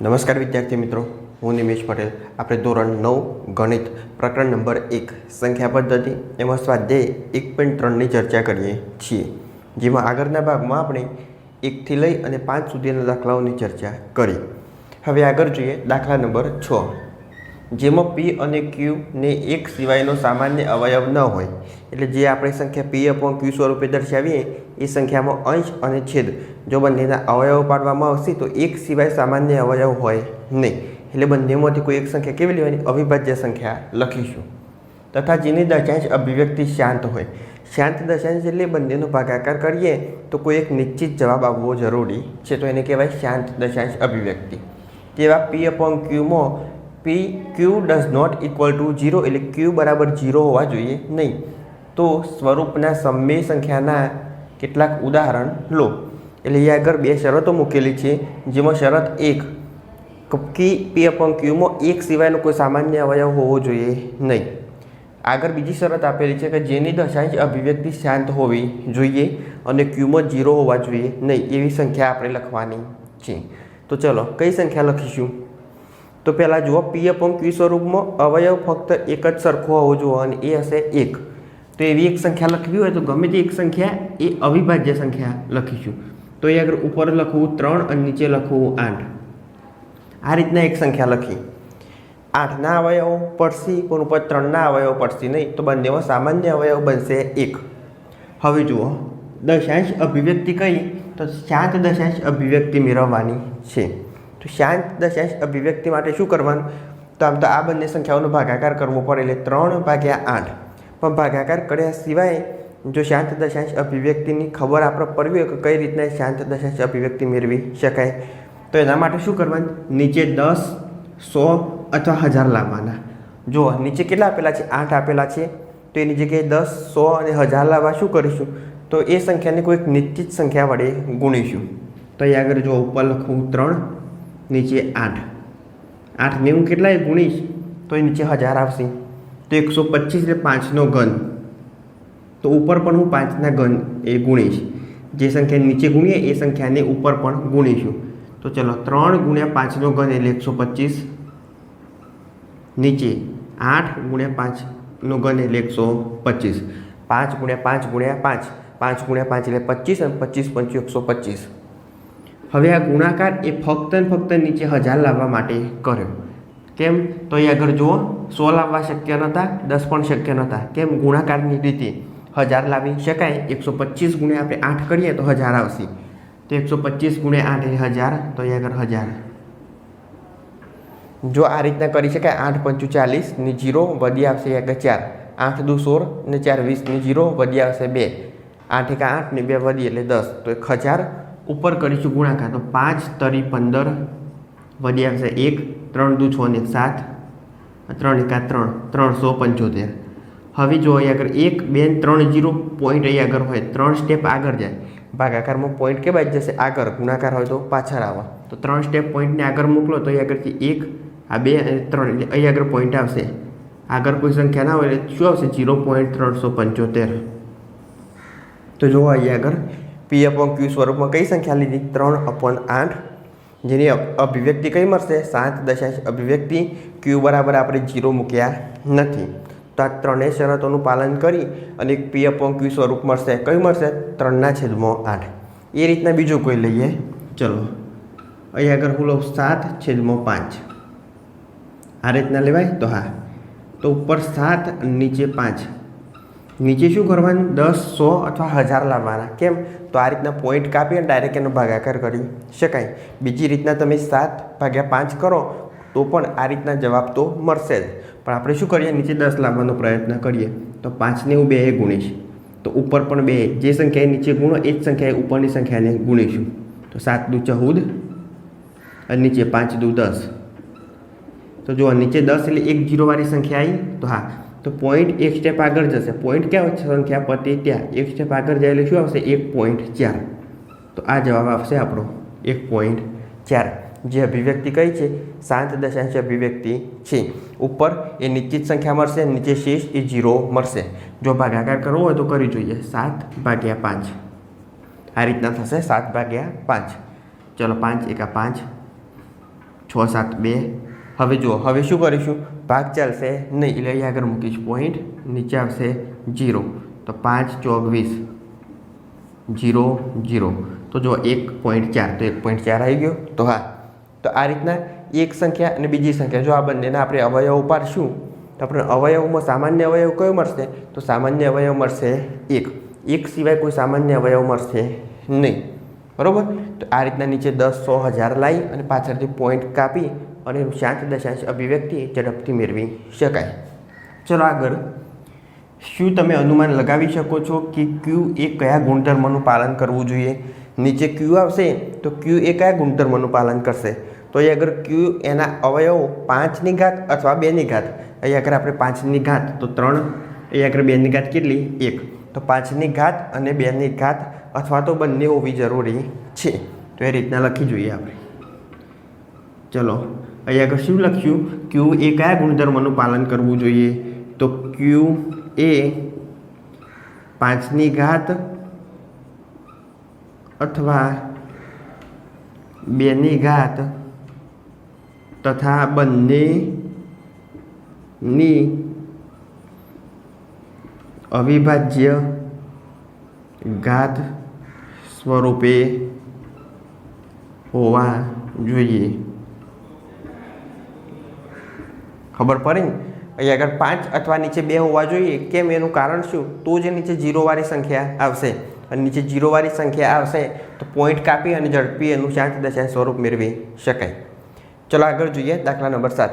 નમસ્કાર વિદ્યાર્થી મિત્રો, હું નિમેશ પટેલ. આપણે ધોરણ નવ, ગણિત પ્રકરણ નંબર એક, સંખ્યા પદ્ધતિ એમાં સ્વાધ્યાય એક પોઈન્ટ ત્રણની ચર્ચા કરીએ છીએ, જેમાં આગળના ભાગમાં આપણે એકથી લઈ અને પાંચ સુધીના દાખલાઓની ચર્ચા કરી. હવે આગળ જોઈએ દાખલા નંબર છ. જેમાં પી અને ક્યુ ને એક સિવાયનો સામાન્ય અવયવ ન હોય. એટલે જે આપણે સંખ્યા પી અપોન ક્યુ સ્વરૂપે દર્શાવીએ, એ સંખ્યામાં અંશ અને છેદ. જો બંનેના અવયવો પાડવામાં આવશે, તો એક સિવાય સામાન્ય અવયવ હોય નહીં. એટલે બંનેમાંથી કોઈ એક સંખ્યા કેવી લેવાની? અવિભાજ્ય સંખ્યા લખીશું. તથા જેની દશાંશ અભિવ્યક્તિ શાંત હોય. શાંત દશાંશ એટલે બંનેનો ભાગાકાર કરીએ, તો કોઈ એક નિશ્ચિત જવાબ આવવો જરૂરી છે. તો એને કહેવાય શાંત દશાંશ અભિવ્યક્તિ. તેવા પી upon ક્યુમાં p q does not equal to zero એટલે ક્યુ બરાબર ઝીરો હોવા જોઈએ નહીં. તો સ્વરૂપના સમય સંખ્યાના કેટલાક ઉદાહરણ લો. એટલે એ આગળ બે શરતો મૂકેલી છે, જેમાં શરત એક કી પી અપંગ ક્યુમાં એક સિવાયનો કોઈ સામાન્ય અવયવ હોવો જોઈએ નહીં. આગળ બીજી શરત આપેલી છે કે જેની દશાંશ અભિવ્યક્તિ શાંત હોવી જોઈએ અને ક્યુમાં જીરો હોવા જોઈએ નહીં, એવી સંખ્યા આપણે લખવાની છે. તો ચલો, કઈ સંખ્યા લખીશું? તો પહેલાં જુઓ પી અપોન ક્યુ સ્વરૂપમાં અવયવ ફક્ત એક જ સરખો હોવો જોઈએ અને એ હશે એક. તો એવી એક સંખ્યા લખવી હોય તો ગમે તે એક સંખ્યા એ અવિભાજ્ય સંખ્યા લખીશું. તો એ આગળ ઉપર લખવું ત્રણ અને નીચે લખવું આઠ. આ રીતના એક સંખ્યા લખી. આઠના અવયવો પડશે, પણ ઉપર ત્રણના અવયવો પડશે નહીં. તો બંનેમાં સામાન્ય અવયવ બનશે એક. હવે જુઓ, દશાંશ અભિવ્યક્તિ કઈ? તો સાત દશાંશ અભિવ્યક્તિ મેળવવાની છે. તો શાંત દશાંશ અભિવ્યક્તિ માટે શું કરવાનું? તો આમ તો આ બંને સંખ્યાઓનો ભાગાકાર કરવો પડે એટલે ત્રણ ભાગ્યા આઠ. પણ ભાગાકાર કર્યા સિવાય જો શાંત દશાંશ અભિવ્યક્તિની ખબર આપણે પડવી હોય કે કઈ રીતના શાંત દશાંશ અભિવ્યક્તિ મેળવી શકાય? તો એના માટે શું કરવાનું? નીચે દસ, સો અથવા હજાર લાવવાના. જો નીચે કેટલા આપેલા છે? આઠ આપેલા છે. તો એની જગ્યાએ દસ, સો અને હજાર લાવવા શું કરીશું? તો એ સંખ્યાને કોઈક નિશ્ચિત સંખ્યા વડે ગુણીશું. તો અહીં આગળ જો ઉપર લખું ત્રણ નીચે આઠ. આઠ નેવું કેટલાય ગુણીશ? તો એ નીચે હજાર આવશે. તો એકસો પચીસ એટલે પાંચનો ઘન. તો ઉપર પણ હું પાંચના ઘન એ ગુણીશ. જે સંખ્યા નીચે ગુણીએ એ સંખ્યાને ઉપર પણ ગુણીશું. તો ચલો ત્રણ ગુણ્યા પાંચનો ઘન એટલે એકસો પચીસ. નીચે આઠ ગુણ્યા પાંચનો ઘન એટલે એકસો પચીસ. પાંચ ગુણ્યા પાંચ ગુણ્યા પાંચ. પાંચ ગુણ્યા પાંચ એટલે પચીસ અને પચીસ પંચો એકસો પચીસ. હવે આ ગુણાકાર એ ફક્ત ને ફક્ત નીચે હજાર લાવવા માટે કર્યો. કેમ? તો અહીં આગળ જુઓ, સો લાવવા શક્ય નહોતા, દસ પણ શક્ય નહોતા. કેમ? ગુણાકારની રીતે. હજાર લાવી શકાય, એકસો પચીસ ગુણ્યા આપણે આઠ કરીએ તો હજાર આવશે. તો એકસો પચીસ ગુણ્યા આઠ એ હજાર, તો અહીં આગળ હજાર. જો આ રીતના કરી શકાય, આઠ પંચું ચાલીસ ને જીરો વધી આવશે આગળ ચાર આઠ દુ સોળ ને ચાર વીસ ને જીરો વધી આવશે બે. આઠ એક આઠ ને બે વધી એટલે દસ. તો એક હજાર ઉપર કરીશું ગુણાકાર. તો પાંચ તરી પંદર વધી આવશે એક, ત્રણ દુ છ ને સાત, ત્રણ એકા ત્રણ, ત્રણસો પંચોતેર. હવે જો અહીં આગળ એક, બે ત્રણ જીરો પોઈન્ટ અહીં આગળ હોય, ત્રણ સ્ટેપ આગળ જાય. ભાગાકારમાં પોઈન્ટ કે બાજુ જશે? આગળ. ગુણાકાર હોય તો પાછળ આવે. તો ત્રણ સ્ટેપ પોઈન્ટને આગળ મોકલો, તો અહીંયા આગળથી એક, આ બે અને ત્રણ, એટલે અહીં આગળ પોઈન્ટ આવશે. આગળ કોઈ સંખ્યા ના હોય, એટલે શું આવશે? જીરો પોઈન્ટ ત્રણસો પંચોતેર. તો જુઓ અહીંયા આગળ. પી અપોન ક્યુ સ્વરૂપમાં કઈ સંખ્યા લીધી? ત્રણ અપોન આઠ. જેની અભિવ્યક્તિ કઈ મળશે? સાત દશાંશ અભિવ્યક્તિ. ક્યુ બરાબર આપણે જીરો મૂક્યા નથી. તો આ ત્રણેય શરતોનું પાલન કરી અને પી અપોન ક્યુ સ્વરૂપ મળશે. કયું મળશે? ત્રણના છેદમાં આઠ. એ રીતના બીજું કોઈ લઈએ. ચલો. અહીં આગળ હું લઉં સાત છેદમાં પાંચ. આ રીતના લેવાય? તો હા. તો ઉપર સાત, નીચે પાંચ. નીચે શું કરવાનું? દસ, સો અથવા હજાર લાવવાના. કેમ? તો આ રીતના પોઈન્ટ કાપી અને ડાયરેક્ટ એનો ભાગાકાર કરી શકાય. બીજી રીતના તમે સાત ભાગ્યા પાંચ કરો, તો પણ આ રીતના જવાબ તો મળશે જ. પણ આપણે શું કરીએ? નીચે દસ લાવવાનો પ્રયત્ન કરીએ. તો પાંચને હું બે ગુણીશ. તો ઉપર પણ બે. જે સંખ્યાએ નીચે ગુણો, એ જ સંખ્યાએ ઉપરની સંખ્યાને ગુણીશું. તો સાત દુ ચૌદ અને નીચે પાંચ દુ દસ. તો જુઓ, નીચે દસ એટલે એક જીરોવાળી સંખ્યા આવી તો હા તો પોઈન્ટ એક સ્ટેપ આગળ જશે. પોઈન્ટ ક્યાં સંખ્યા પતે ત્યાં? એક સ્ટેપ આગળ જાય એટલે શું આવશે? એક પોઈન્ટ ચાર. તો આ જવાબ આવશે આપણો એક પોઈન્ટ ચાર. જે અભિવ્યક્તિ કઈ છે? શાંત દશાંશ અભિવ્યક્તિ છે. ઉપર એ નિશ્ચિત સંખ્યા મળશે, નીચે શેષ એ જીરો મળશે. જો ભાગાકાર કરવો હોય તો કરી જોઈએ. સાત ભાગ્યા પાંચ. આ રીતના થશે સાત ભાગ્યા પાંચ. ચલો પાંચ એકા પાંચ. છ સાત બે. હવે જુઓ, હવે શું કરીશું? ભાગ ચાલશે, નહીં, એટલે અહીંયા આગળ મૂકીશ પોઈન્ટ નીચે આવશે જીરો તો પાંચ ચોક વીસ જીરો જીરો તો જો એક પોઈન્ટ ચાર, તો એક પોઈન્ટ ચાર આવી ગયો. તો હા, તો આ રીતના એક સંખ્યા અને બીજી સંખ્યા. જો આ બંનેના આપણે અવયવ ઉપાડશું, તો આપણે અવયવમાં સામાન્ય અવયવ કયો મળશે? તો સામાન્ય અવયવ મળશે એક. એક સિવાય કોઈ સામાન્ય અવયવ મળશે નહીં. બરાબર? તો આ રીતના નીચે દસ, સો, હજાર લાવી અને પાછળથી પોઈન્ટ કાપી અને શાંત દશાંશ અભિવ્યક્તિ ઝડપથી મેળવી શકાય. ચલો આગળ. શું તમે અનુમાન લગાવી શકો છો કે ક્યુ એ કયા ગુણધર્મનું પાલન કરવું જોઈએ? નીચે ક્યુ આવશે તો ક્યુ એ કયા ગુણધર્મનું પાલન કરશે? તો અહીં આગળ ક્યુ એના અવયવો પાંચની ઘાત અથવા બેની ઘાત. અહીં આગળ આપણે પાંચની ઘાત તો ત્રણ. અહીં આગળ બેની ઘાત કેટલી? એક. તો પાંચની ઘાત અને બેની ઘાત અથવા તો બંને હોવી જરૂરી છે. તો એ રીતના લખી જોઈએ આપણે. ચલો. અહીં આગળ શું લખ્યું? ક્યુ એ કયા ગુણધર્મનું પાલન કરવું જોઈએ? તો ક્યુ એ પાંચની ઘાત અથવા બેની ઘાત તથા બંનેની અવિભાજ્ય ઘાત સ્વરૂપે હોવા જોઈએ. ખબર પડે ને? અહીંયા આગળ પાંચ અથવા નીચે બે હોવા જોઈએ. કેમ? એનું કારણ શું? તો જે નીચે જીરોવાળી સંખ્યા આવશે. અને નીચે જીરોવાળી સંખ્યા આવશે તો પોઈન્ટ કાપી અને ઝડપી એનું શાંત દશાંશ સ્વરૂપ મેળવી શકાય. ચલો આગળ જોઈએ દાખલા નંબર સાત.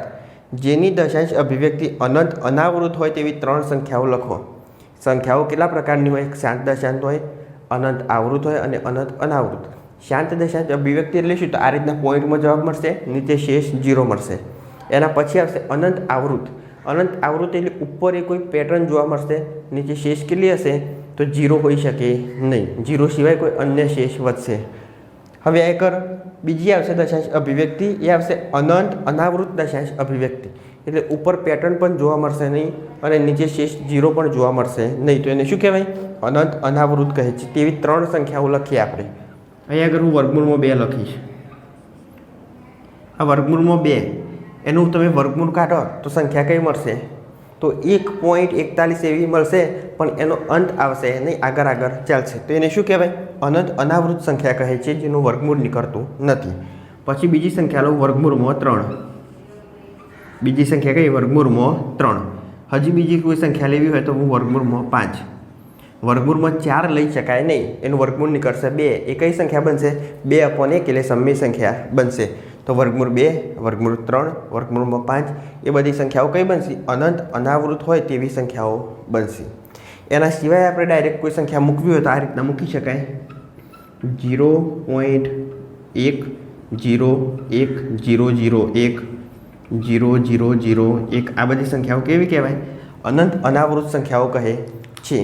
જેની દશાંશ અભિવ્યક્તિ અનંત, અનાવૃત હોય તેવી ત્રણ સંખ્યાઓ લખો. સંખ્યાઓ કેટલા પ્રકારની હોય? શાંત દશાંત હોય, અનંત આવૃત હોય અને અનંત અનાવૃત. શાંત દશાંત અભિવ્યક્તિ એટલે શું? તો આ રીતના પોઈન્ટમાં જવાબ મળશે, નીચે શેષ જીરો મળશે. એના પછી આવશે અનંત આવૃત. અનંત આવૃત એટલે ઉપર એ કોઈ પેટર્ન જોવા મળશે, નીચે શેષ કેટલી હશે, તો જીરો હોઈ શકે નહીં. જીરો સિવાય કોઈ અન્ય શેષ વધશે. હવે આ કર બીજી આવશે દશાંશ અભિવ્યક્તિ, એ આવશે અનંત અનાવૃત દશાંશ અભિવ્યક્તિ. એટલે ઉપર પેટર્ન પણ જોવા મળશે નહીં અને નીચે શેષ જીરો પણ જોવા મળશે નહીં. તો એને શું કહેવાય? અનંત અનાવૃત કહે છે. તેવી ત્રણ સંખ્યાઓ લખીએ આપણે. અહીંયા આગળ હું વર્ગમૂળમાં બે લખીશ. આ વર્ગમૂળમાં બે. એનું તમે વર્ગમૂળ કાઢો, તો સંખ્યા કઈ મળશે? તો એક પોઈન્ટ એકતાલીસ એવી મળશે, પણ એનો અંત આવશે નહીં આગળ આગળ ચાલશે. તો એને શું કહેવાય? અનંત અનાવૃત સંખ્યા કહે છે, જેનું વર્ગમૂળ નીકળતું નથી. પછી બીજી સંખ્યા લો વર્ગમૂળમાં ત્રણ. બીજી સંખ્યા કઈ? વર્ગમૂળમાં ત્રણ. હજી બીજી કોઈ સંખ્યા લેવી હોય તો હું વર્ગમૂળમાં પાંચ. વર્ગમૂળમાં ચાર લઈ શકાય નહીં. એનું વર્ગમૂળ નીકળશે બે. એ કઈ સંખ્યા બનશે? બે અપોન એક એટલે સમય સંખ્યા બનશે. તો વર્ગમૂળ બે, વર્ગમૂળ ત્રણ વર્ગમૂળમાં પાંચ, એ બધી સંખ્યાઓ કઈ બનશે? અનંત, અનાવૃત હોય તેવી સંખ્યાઓ બનશે. એના સિવાય આપણે ડાયરેક્ટ કોઈ સંખ્યા મૂકવી હોય તો આ રીતના મૂકી શકાય. જીરો પોઈન્ટ એક જીરો એક જીરો જીરો એક જીરો જીરો જીરો એક. આ બધી સંખ્યાઓ કેવી કહેવાય? અનંત, અનાવૃત સંખ્યાઓ કહે છે.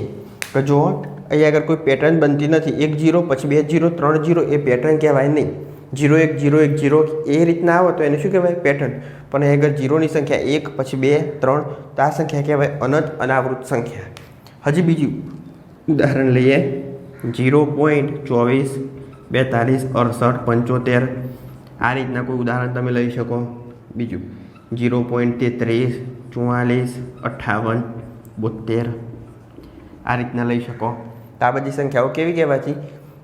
કે જુઓ અહીંયા આગળ કોઈ પેટર્ન બનતી નથી, એક જીરો પછી બે જીરો ત્રણ જીરો એ પેટર્ન કહેવાય નહીં. જીરો એક જીરો એક, જીરો એ રીતના આવે તો એને શું કહેવાય? પેટર્ન. પણ એ આગળ જીરોની સંખ્યા એક, પછી બે, ત્રણ, તો આ સંખ્યા કહેવાય અનંત અનાવૃત સંખ્યા. હજી બીજું ઉદાહરણ લઈએ. જીરો પોઈન્ટ ચોવીસ, બેતાલીસ, અડસઠ, પંચોતેર. આ રીતના કોઈ ઉદાહરણ તમે લઈ શકો. બીજું, જીરો પોઈન્ટ તેત્રીસ ચુમ્માલીસ અઠ્ઠાવન બોતેર આ રીતના લઈ શકો. તો આ બધી સંખ્યાઓ કેવી કહેવાય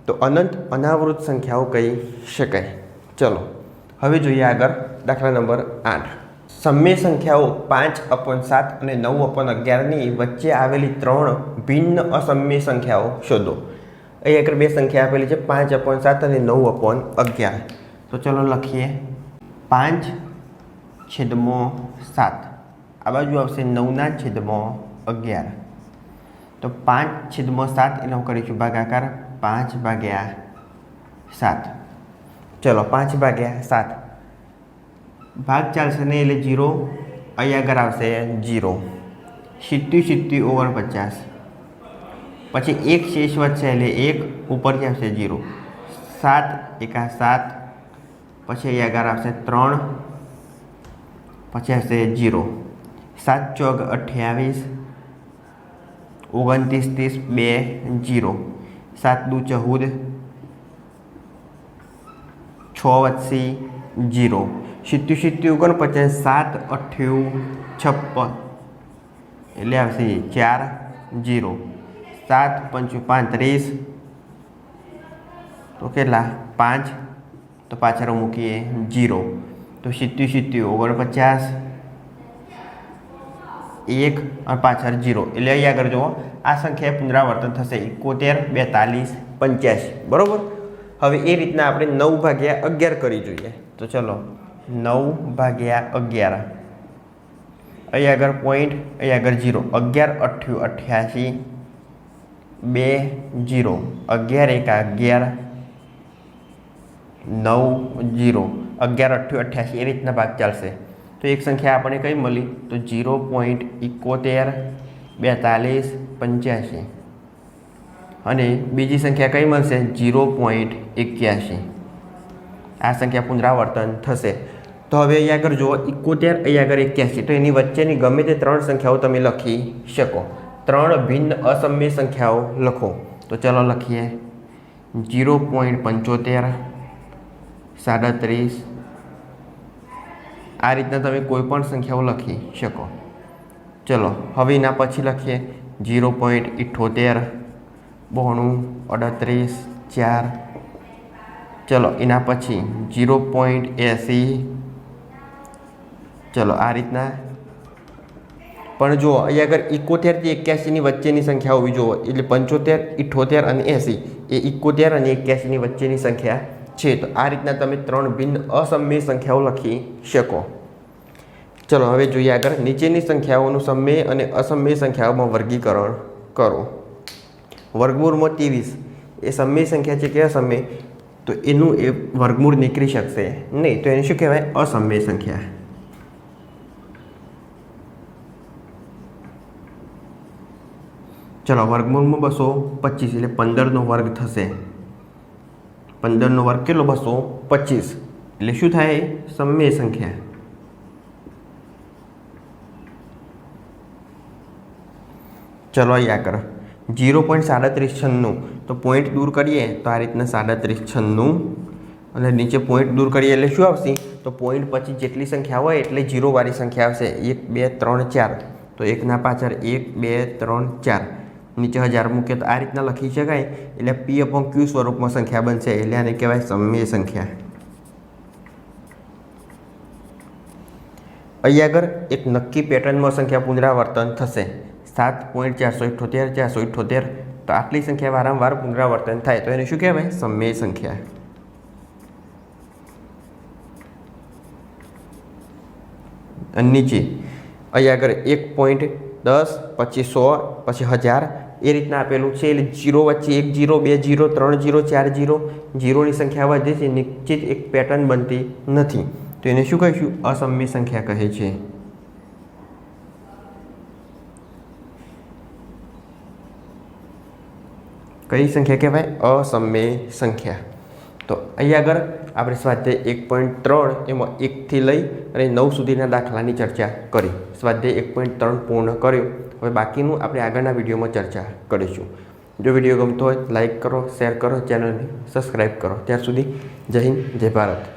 તો અનંત અનાવૃત સંખ્યાઓ કહી શકાય. ચલો, હવે જોઈએ આગળ દાખલા નંબર આઠ. સમ્ય સંખ્યાઓ પાંચ અપન સાત અને નવ અપન અગિયારની વચ્ચે આવેલી ત્રણ ભિન્ન અસમ્ય સંખ્યાઓ શોધો. અહીં આગળ બે સંખ્યા આપેલી છે, પાંચ અપન સાત અને નવ અપન અગિયાર. તો ચલો લખીએ. પાંચ છેદમો સાત. આ બાજુ આવશે નવના છેદમો અગિયાર. તો પાંચ છેદમો સાત એનો કરીશું ભાગાકાર. પાંચ ભાગ્યા સાત. ચલો, પાંચ ભાગ્યા સાત. ભાગ ચાલશે નહીં એટલે જીરો. અહીં આગળ આવશે જીરો. સિત્તી સિત્તી ઓવર પચાસ. પછી એક શેષ વધશે એટલે એક, ઉપરથી આવશે જીરો. સાત, એકા સાત. પછી અહીં આગળ આવશે ત્રણ. પછી આવશે જીરો. સાત ચોગ અઠ્યાવીસ. ઓગણત્રીસ, ત્રીસ, બે, જીરો. સાત દુ ચૌદ છ વચ્ચી જીરો સિત્યુ સિત્યુ ઓગણપચાસ સાત અઠ્યું છપ્પન એટલે આવશે ચાર જીરો સાત પંચું પાંત્રીસ તો કેટલા પાંચ તો પાછળ મૂકીએ જીરો તો સિત્યુ સિત્યુ ઓગણપચાસ એક અને પાછળ જીરો. એટલે અહીં આગળ જુઓ, આ સંખ્યાએ પુનરાવર્તન થશે એકોતેર, બેતાલીસ, પંચ્યાસી. બરાબર? હવે એ રીતના આપણે નવ ભાગ્યા અગિયાર કરી જોઈએ. તો ચલો, નવ ભાગ્યા અગિયાર. અહીં આગળ પોઈન્ટ અહીં આગળ જીરો. અગિયાર અઠ્યું અઠ્યાસી, બે, જીરો. અગિયાર, એક, અગિયાર, નવ, જીરો. અગિયાર અઠ્યું અઠ્યાસી, એ રીતના ભાગ ચાલશે. તો એક સંખ્યા આપણને કઈ મળી? તો જીરો પોઈન્ટ એકોતેર બેતાલીસ, પંચ્યાસી. અને બીજી સંખ્યા કઈ મળશે? જીરો પોઈન્ટ એક્યાસી. આ સંખ્યા પુનરાવર્તન થશે. તો હવે અહીંયા આગળ જુઓ એકોતેર અહીંયા આગળ એક્યાસી. તો એની વચ્ચેની ગમે તે ત્રણ સંખ્યાઓ તમે લખી શકો. ત્રણ ભિન્ન અસમ્ય સંખ્યાઓ લખો. તો ચલો લખીએ. જીરો પોઈન્ટ પંચોતેર, સાડત્રીસ આ રીતના તમે કોઈ પણ સંખ્યાઓ લખી શકો. ચલો, હવે એના પછી લખીએ. જીરો પોઈન્ટ ઇઠ્ઠોતેર બોણું, અડત્રીસ, ચાર. ચલો, એના પછી જીરો પોઈન્ટ એંસી. ચલો, આ રીતના. પણ જુઓ, અહીંયા આગળ ઇકોતેરથી એક્યાસીની વચ્ચેની સંખ્યા હોવી જુઓ એટલે પંચોતેર ઇઠ્ઠોતેર અને એંસી. એ ઇકોતેર અને એક્યાસીની વચ્ચેની સંખ્યા છે. તો આ રીતના તમે ત્રણ ભિન્ન અસમ્ય સંખ્યાઓ લખી શકો. ચલો, હવે જોઈએ આગળ. નીચેની સંખ્યાઓનું સમય અને અસમય સંખ્યાઓમાં વર્ગીકરણ કરો. વર્ગમૂળમાં ત્રેવીસ. એ સમય સંખ્યા છે કે અસમય તો એનું એ વર્ગમૂળ નીકળી શકશે નહીં. તો એને શું કહેવાય? અસમય સંખ્યા. ચલો, વર્ગમૂળમાં બસો પચીસ એટલે પંદરનો વર્ગ થશે. પંદરનો વર્ગ કેટલો બસો? પચીસ. એટલે શું થાય? સમય સંખ્યા. ચલો અહીંયા કર જીરો પોઈન્ટ સાડત્રીસ છન્નું. તો પોઈન્ટ દૂર કરીએ તો આ રીતના સાડત્રીસ છન્નું. અને નીચે પોઈન્ટ દૂર કરીએ એટલે શું આવશે? તો પોઈન્ટ પછી જેટલી સંખ્યા હોય એટલે જીરોવાળી સંખ્યા આવશે. એક, બે, ત્રણ, ચાર. તો એકના પાછળ એક, બે, ત્રણ, ચાર. નીચે હજાર મૂકીએ તો આ રીતના લખી શકાય. એટલે પી અપોન ક્યુ સ્વરૂપમાં સંખ્યા બનશે. એટલે આને કહેવાય સમય સંખ્યા. અહીંયા આગળ એક નક્કી પેટર્નમાં સંખ્યા પુનરાવર્તન થશે. સાત પોઈન્ટ ચારસો ઇઠ્ઠોતેર ચારસો ઇઠ્ઠોતેર તો આટલી સંખ્યા વારંવાર પુનરાવર્તન થાય. તો એને શું કહેવાય? સમય સંખ્યા. અને નીચે. અહીંયા આગળ એક પોઈન્ટ દસ, પછી સો, પછી હજાર એ રીતના આપેલું છે. એટલે જીરો વચ્ચે એક જીરો, બે જીરો, ત્રણ જીરો, ચાર જીરો, જીરોની સંખ્યા વધે છે. નિશ્ચિત એક પેટર્ન બનતી નથી. તો એને શું કહીશું? અસમ્ય સંખ્યા કહે છે. કઈ સંખ્યા કહેવાય? અસમ્ય સંખ્યા. તો અહીં આગળ આપણે સ્વાધ્યાય એક પોઈન્ટ ત્રણ એમાં એકથી લઈ અને નવ સુધીના દાખલાની ચર્ચા કરી. સ્વાધ્યાય એક પોઈન્ટ ત્રણ પૂર્ણ કર્યો. હવે બાકીનું આપણે આગળના વિડીયોમાં ચર્ચા કરીશું. જો વીડિયો ગમતો હોય લાઇક કરો શેર કરો, ચેનલને સબસ્ક્રાઈબ કરો. ત્યાર સુધી જય હિન્દ, જય ભારત.